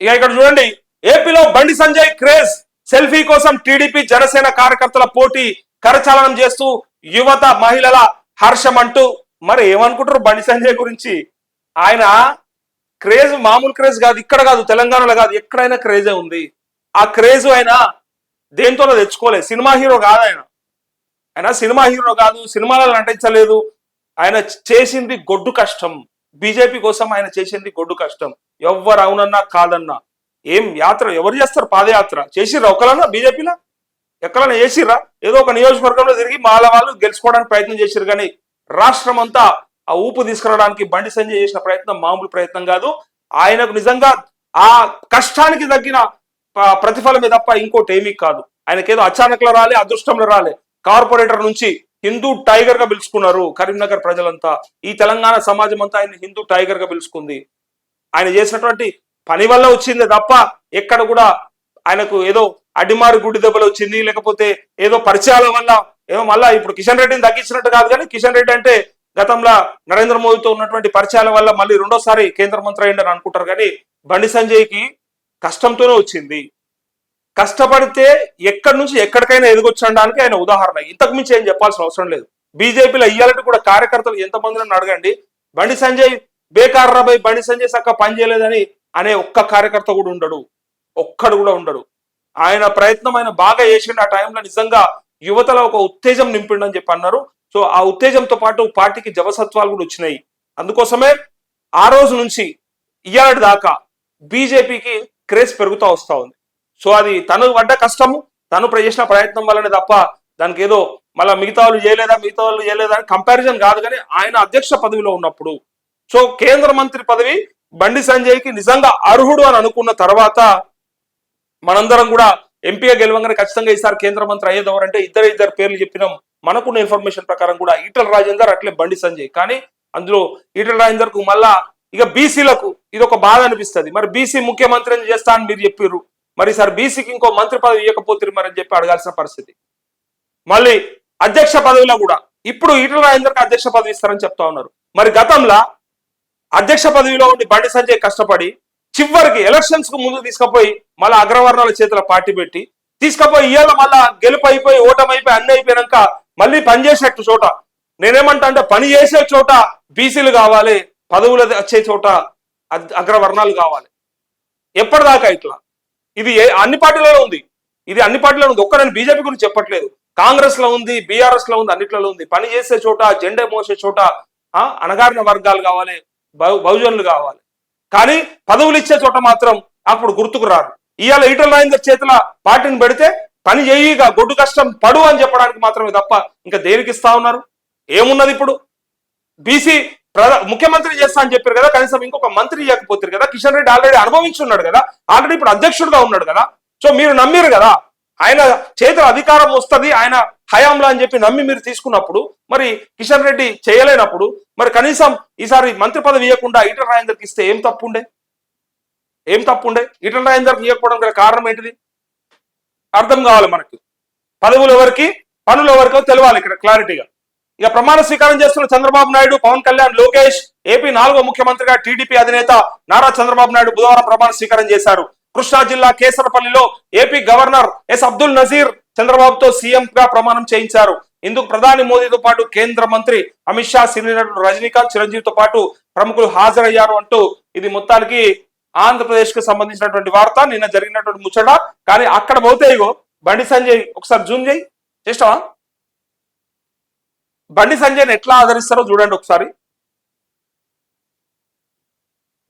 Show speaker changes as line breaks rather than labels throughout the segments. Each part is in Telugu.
ఇక ఇక్కడ చూడండి ఏపీలో బండి సంజయ్ క్రేజ్ సెల్ఫీ కోసం టీడీపీ జనసేన కార్యకర్తల పోటీ కరచాలనం చేస్తూ యువత మహిళల హర్షం అంటూ మరి ఏమనుకుంటారు బండి సంజయ్ గురించి? ఆయన క్రేజ్ మామూలు క్రేజ్ కాదు ఇక్కడ కాదు తెలంగాణలో కాదు ఎక్కడైనా క్రేజే ఉంది. ఆ క్రేజ్ ఆయన దేంతోనో తెచ్చుకోలేదు. సినిమా హీరో కాదు ఆయన. ఆయన సినిమా హీరో కాదు సినిమాలలో నటించలేదు. ఆయన చేసింది గొడ్డు కష్టం. బీజేపీ కోసం ఆయన చేసింది గొడ్డు కష్టం. ఎవ్వరు అవునన్నా కాదన్నా. ఏం యాత్ర? ఎవరు చేస్తారు పాదయాత్ర? చేసిర్రా ఒకలన్నా బీజేపీలా? ఎక్కడైనా చేసిర్రా? ఏదో ఒక నియోజకవర్గంలో తిరిగి మాల వాళ్ళు గెలుచుకోవడానికి ప్రయత్నం చేసిరు కానీ రాష్ట్రం అంతా ఆ ఊపు తీసుకురావడానికి బండి సంజయ్ చేసిన ప్రయత్నం మామూలు ప్రయత్నం కాదు. ఆయనకు నిజంగా ఆ కష్టానికి తగ్గిన ప్రతిఫలమే తప్ప ఇంకోటి ఏమీ కాదు. ఆయనకేదో అచానకలో రాలే అదృష్టంలో రాలే. కార్పొరేటర్ నుంచి హిందూ టైగర్గా పిలుచుకున్నారు కరీంనగర్ ప్రజలంతా. ఈ తెలంగాణ సమాజం అంతా ఆయన హిందూ టైగర్గా పిలుచుకుంది. ఆయన చేసినటువంటి పని వల్ల వచ్చింది తప్ప ఎక్కడ కూడా ఆయనకు ఏదో అడిమారు గుడి దెబ్బలు వచ్చింది లేకపోతే ఏదో పరిచయాల వల్ల ఏమో మళ్ళా ఇప్పుడు కిషన్ రెడ్డిని తగ్గించినట్టు కాదు కానీ కిషన్ రెడ్డి అంటే గతంలో నరేంద్ర మోదీతో ఉన్నటువంటి పరిచయాల వల్ల మళ్ళీ రెండోసారి కేంద్ర మంత్రి అయ్యిండని అనుకుంటారు కానీ బండి సంజయ్కి కష్టంతోనే వచ్చింది. కష్టపడితే ఎక్కడి నుంచి ఎక్కడికైనా ఎదిగొచ్చడానికి ఆయన ఉదాహరణ. ఇంతకు మించి ఏం చెప్పాల్సిన అవసరం లేదు. బీజేపీలో ఇయ్యాలంటే కూడా కార్యకర్తలు ఎంతమంది అడగండి. బండి సంజయ్ బేకార్ రాబాయ్ బండి సంజయ్ సక్క పని చేయలేదని అనే ఒక్క కార్యకర్త కూడా ఉండడు. ఒక్కడు కూడా ఉండడు. ఆయన ప్రయత్నం ఆయన బాగా చేసిండు. ఆ టైంలో నిజంగా యువతలో ఒక ఉత్తేజం నింపిండని చెప్పి అన్నారు. సో ఆ ఉత్తేజంతో పాటు పార్టీకి జవసత్వాలు కూడా వచ్చినాయి. అందుకోసమే ఆ రోజు నుంచి ఇయ్యాలటి దాకా బీజేపీకి క్రేజ్ పెరుగుతూ వస్తూ ఉంది. సో అది తను పడ్డ కష్టము తను చేసిన ప్రయత్నం వల్లనే తప్ప దానికి ఏదో మళ్ళీ మిగతా వాళ్ళు చేయలేదా మిగతా వాళ్ళు చేయలేదా అని కంపారిజన్ కాదు కానీ ఆయన అధ్యక్ష పదవిలో ఉన్నప్పుడు. సో కేంద్ర మంత్రి పదవి బండి సంజయ్కి నిజంగా అర్హుడు అని అనుకున్న తర్వాత మనందరం కూడా ఎంపీగా గెలవంగానే ఖచ్చితంగా ఈసారి కేంద్ర మంత్రి అయ్యేది ఎవరంటే ఇద్దరు ఇద్దరు పేర్లు చెప్పినాం. మనకున్న ఇన్ఫర్మేషన్ ప్రకారం కూడా ఈటల రాజేందర్ అట్లే బండి సంజయ్. కానీ అందులో ఈటల రాజేందర్కు మళ్ళా ఇక బీసీలకు ఇది ఒక బాధ అనిపిస్తుంది. మరి బీసీ ముఖ్యమంత్రిని చేస్తా అని మీరు చెప్పారు మరి సార్ బీసీకి ఇంకో మంత్రి పదవి ఇవ్వకపోతే మరి అని చెప్పి అడగాల్సిన పరిస్థితి. మళ్ళీ అధ్యక్ష పదవిలో కూడా ఇప్పుడు ఈటల రాజేందర్కి అధ్యక్ష పదవి ఇస్తారని చెప్తా ఉన్నారు. మరి గతంలో అధ్యక్ష పదవిలో ఉండి బండి సంజయ్ కష్టపడి చివరికి ఎలక్షన్స్కు ముందు తీసుకుపోయి మళ్ళీ అగ్రవర్ణాల చేతుల పార్టీ పెట్టి తీసుకుపోయి ఇవాళ మళ్ళా గెలుపు అయిపోయి ఓటమి అయిపోయి అన్ని అయిపోయాక మళ్ళీ పని చోట. నేనేమంటా అంటే పని చేసే చోట బీసీలు కావాలి పదవులు వచ్చే చోట అగ్రవర్ణాలు కావాలి. ఎప్పటిదాకా ఇట్లా? ఇది ఏ- అన్ని పార్టీలలో ఉంది. ఇది అన్ని పార్టీలలో ఉంది. ఒక్క నేను బీజేపీ గురించి చెప్పట్లేదు. కాంగ్రెస్లో ఉంది బీఆర్ఎస్లో ఉంది అన్నిట్లలో ఉంది. పని చేసే చోట జెండా మోసే చోట ఆ, అణగారిన వర్గాలు కావాలి బహు- బహుజనులు కావాలి. కానీ పదవులు ఇచ్చే చోట మాత్రం అప్పుడు గుర్తుకు రారు ఇవాళ ఈటల రాజేందర్ చేతుల పార్టీని పెడితే పని చేయిగా గొడ్డు కష్టం పడు అని చెప్పడానికి మాత్రమే తప్ప ఇంకా దేనికి ఇస్తా ఉన్నారు? ఏమున్నది ఇప్పుడు? బీసీ ముఖ్యమంత్రి చేస్తా అని చెప్పారు కదా కనీసం ఇంకొక మంత్రి ఇవ్వకపోతారు కదా కిషన్ రెడ్డి ఆల్రెడీ అనుభవించున్నాడు కదా ఆల్రెడీ ఇప్పుడు అధ్యక్షుడుగా ఉన్నాడు కదా. సో మీరు నమ్మిరు కదా ఆయన చేతుల అధికారం వస్తది ఆయన హయాంలో అని చెప్పి నమ్మి మీరు తీసుకున్నప్పుడు మరి కిషన్ రెడ్డి చేయలేనప్పుడు మరి కనీసం ఈసారి మంత్రి పదవి ఇవ్వకుండా ఈటల రాజేందర్కి ఇస్తే ఏం తప్పు ఉండే? ఏం తప్పు ఉండే? ఈటల రాజేందర్కి ఇవ్వకపోవడం గల కారణం ఏంటిది? అర్థం కావాలి మనకి. పదవులు ఎవరికి? పనులు ఎవరికో తెలవాలి ఇక్కడ క్లారిటీగా. ఇక ప్రమాణ స్వీకారం చేస్తున్న చంద్రబాబు నాయుడు పవన్ కళ్యాణ్ లోకేష్ ఏపీ నాలుగో ముఖ్యమంత్రిగా టీడీపీ అధినేత నారా చంద్రబాబు నాయుడు బుధవారం ప్రమాణ స్వీకారం చేశారు. కృష్ణా జిల్లా కేసరపల్లిలో AP governor S Abdul Nazeer చంద్రబాబుతో సీఎం గా ప్రమాణం చేయించారు. ఇందుకు ప్రధాని మోదీతో పాటు కేంద్ర మంత్రి అమిత్ షా సినీ నటుడు రజనీకాంత్ చిరంజీవితో పాటు ప్రముఖులు హాజరయ్యారు అంటూ ఇది మొత్తానికి ఆంధ్రప్రదేశ్కు సంబంధించినటువంటి వార్త. నిన్న జరిగినటువంటి ముచ్చట. కానీ అక్కడ పోతే ఇగో బండి సంజయ్ ఒకసారి జూమ్ చేయి. చేస్తావా? బండి సంజయ్ని ఎట్లా ఆదరిస్తారో చూడండి ఒకసారి.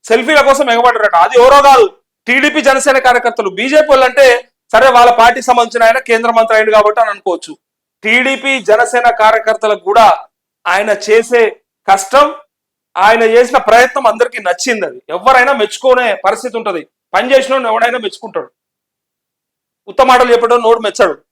సెల్ఫీల కోసం ఎగబడ్డారట. అది ఎవరో కాదు టీడీపీ జనసేన కార్యకర్తలు. బీజేపీ వాళ్ళంటే సరే వాళ్ళ పార్టీకి సంబంధించిన ఆయన కేంద్ర మంత్రి అయింది కాబట్టి అని అనుకోవచ్చు. టీడీపీ జనసేన కార్యకర్తలకు కూడా ఆయన చేసే కష్టం ఆయన చేసిన ప్రయత్నం అందరికీ నచ్చింది అది. ఎవరైనా మెచ్చుకునే పరిస్థితి ఉంటది. పని చేసిన ఎవడైనా మెచ్చుకుంటాడు. ఉత్తమాటలు చెప్పడం నోడు మెచ్చాడు.